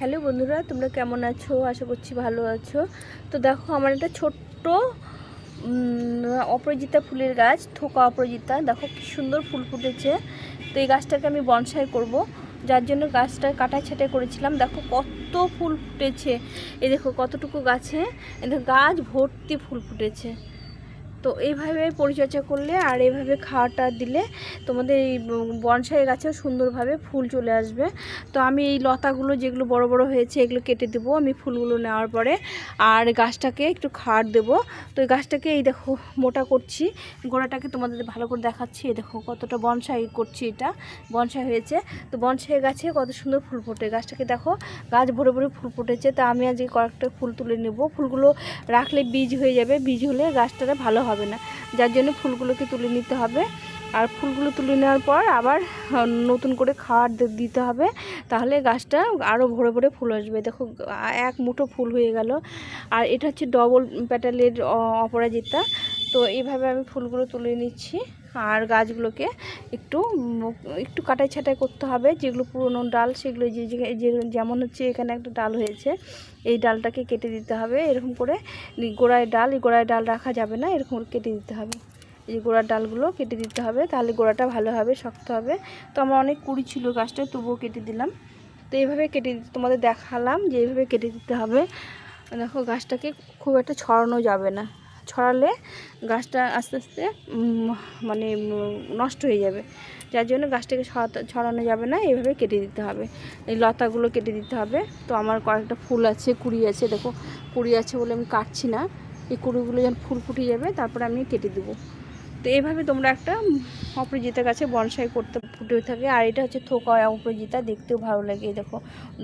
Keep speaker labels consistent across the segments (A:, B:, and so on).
A: Hello বন্ধুরা, তোমরা কেমন আছো? আশা করছি ভালো আছো। তো দেখো, আমার একটা ছোট্ট অপরাজিতা ফুলের গাছ, থোকা অপরাজিতা। দেখো, কি সুন্দর ফুল ফুটেছে। তো এই গাছটাকে আমি বনসাই করব। যার জন্য গাছটা কাটা ছাটাই করেছিলাম। দেখো, কত ফুল ফুটেছে। এই দেখো, কতটুকু গাছে এ দেখো, গাছ ভর্তি ফুল ফুটেছে। তো এইভাবে পরিচর্যা করলে আর এইভাবে খাওয়াটা দিলে তোমাদের এই বনসাই গাছেও সুন্দরভাবে ফুল চলে আসবে। তো আমি এই লতাগুলো যেগুলো বড় বড় হয়েছে এগুলো কেটে দেবো আমি ফুলগুলো নেওয়ার পরে। আর গাছটাকে একটু খাট দেবো। তো এই গাছটাকে এই দেখো মোটা করছি। গোড়াটাকে তোমাদের ভালো করে দেখাচ্ছি। এই দেখো কতটা বনসাই করছি এটা। বনসাই হয়েছে। তো বনসাই গাছে কত সুন্দর ফুল ফোটে। গাছটাকে দেখো গাছ ভরে ভরে ফুল ফুটেছে। তা আমি আজকে কয়েকটা ফুল তুলে নেব। ফুলগুলো রাখলে বীজ হয়ে যাবে। বীজ হলে গাছটা ভালো হবে না। যার জন্য ফুলগুলোকে তুলে নিতে হবে। আর ফুলগুলো তুলে নেওয়ার পর আবার নতুন করে খাওয়ার দিতে হবে। তাহলে গাছটা আরও ভরে ভরে ফুল আসবে। দেখো এক মুঠো ফুল হয়ে গেল। আর এটা হচ্ছে ডবল প্যাটালের অপরাজিতা। তো এইভাবে আমি ফুলগুলো তুলে নিচ্ছি। আর গাছগুলোকে একটু একটু কাটাই ছাটাই করতে হবে। যেগুলো পুরনো ডাল, সেগুলো যে যেমন হচ্ছে এখানে একটা ডাল হয়েছে, এই ডালটাকে কেটে দিতে হবে। এরকম করে গোড়ায় ডাল, এই গোড়ায় ডাল রাখা যাবে না, এরকম কেটে দিতে হবে। এই গোড়ার ডালগুলো কেটে দিতে হবে, তাহলে গোড়াটা ভালো হবে, শক্ত হবে। তো আমার অনেক কুড়ি ছিল গাছটা, তবুও কেটে দিলাম। তো এইভাবে কেটে দিতে, তোমাদের দেখালাম যে এইভাবে কেটে দিতে হবে। দেখো গাছটাকে খুব একটা ছড়ানো যাবে না। ছড়ালে গাছটা আস্তে আস্তে মানে নষ্ট হয়ে যাবে। যার জন্য গাছটাকে ছড়ানো যাবে না, এইভাবে কেটে দিতে হবে। এই লতাগুলো কেটে দিতে হবে। তো আমার কয়েকটা ফুল আছে, কুড়ি আছে, দেখো, কুড়ি আছে বলে আমি কাটছি না। এই কুড়িগুলো যেন ফুল ফুটে যাবে, তারপরে আমি কেটে দেবো। তো এভাবে তোমরা একটা অপরাজিতার কাছে বনসাই করতে ফুটে থাকে। আর এটা হচ্ছে থোকা অপরাজিতা, দেখতেও ভালো লাগে। এই দেখো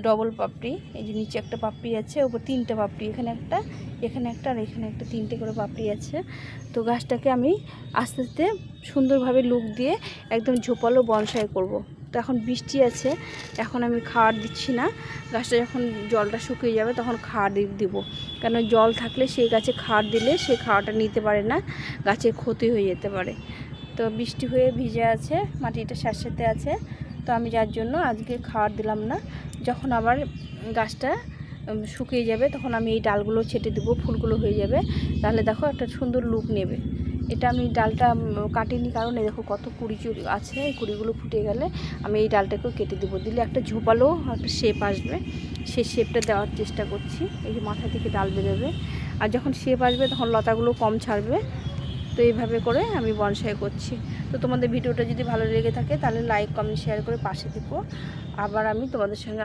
A: ডবল পাপড়ি, এই যে নিচে একটা পাপড়ি আছে, ওপর তিনটে পাপড়ি, এখানে একটা এখানে একটা, আর এখানে একটা তিনটে করে পাপড়ি আছে। তো গাছটাকে আমি আস্তে আস্তে সুন্দরভাবে লুক দিয়ে একদম ঝোপালো বনসাই করব। তো এখন বৃষ্টি আছে, এখন আমি খাওয়ার দিচ্ছি না। গাছটা যখন জলটা শুকিয়ে যাবে তখন খাওয়ার দিব। কেন জল থাকলে সেই গাছে খাওয়ার দিলে সে খাওয়াটা নিতে পারে না গাছের ক্ষতি হয়ে যেতে পারে। তো বৃষ্টি হয়ে ভিজে আছে, মাটিটা স্যাঁতস্যাঁতে আছে, তো আমি যার জন্য আজকে খাওয়ার দিলাম না। যখন আবার গাছটা শুকিয়ে যাবে তখন আমি এই ডালগুলো ছেটে দেবো, ফুলগুলো হয়ে যাবে। তাহলে দেখো একটা সুন্দর লুক নেবে। এটা আমি ডালটা কাটিনি কারণ দেখো কত কুড়ি চুড়ি আছে, এই কুড়িগুলো ফুটে গেলে আমি এই ডালটাকেও কেটে দেবো। দিলে একটা ঝোপালো, একটা শেপ আসবে। সেই শেপটা দেওয়ার চেষ্টা করছি। এই যে মাথা থেকে ডাল বেরোবে। আর যখন শেপ আসবে তখন লতাগুলো কম ছাড়বে। তো এইভাবে করে আমি বনসাই করছি। তো তোমাদের ভিডিওটা যদি ভালো লেগে থাকে তাহলে লাইক কমেন্ট শেয়ার করে পাশে থেকো। আবার আমি তোমাদের সঙ্গে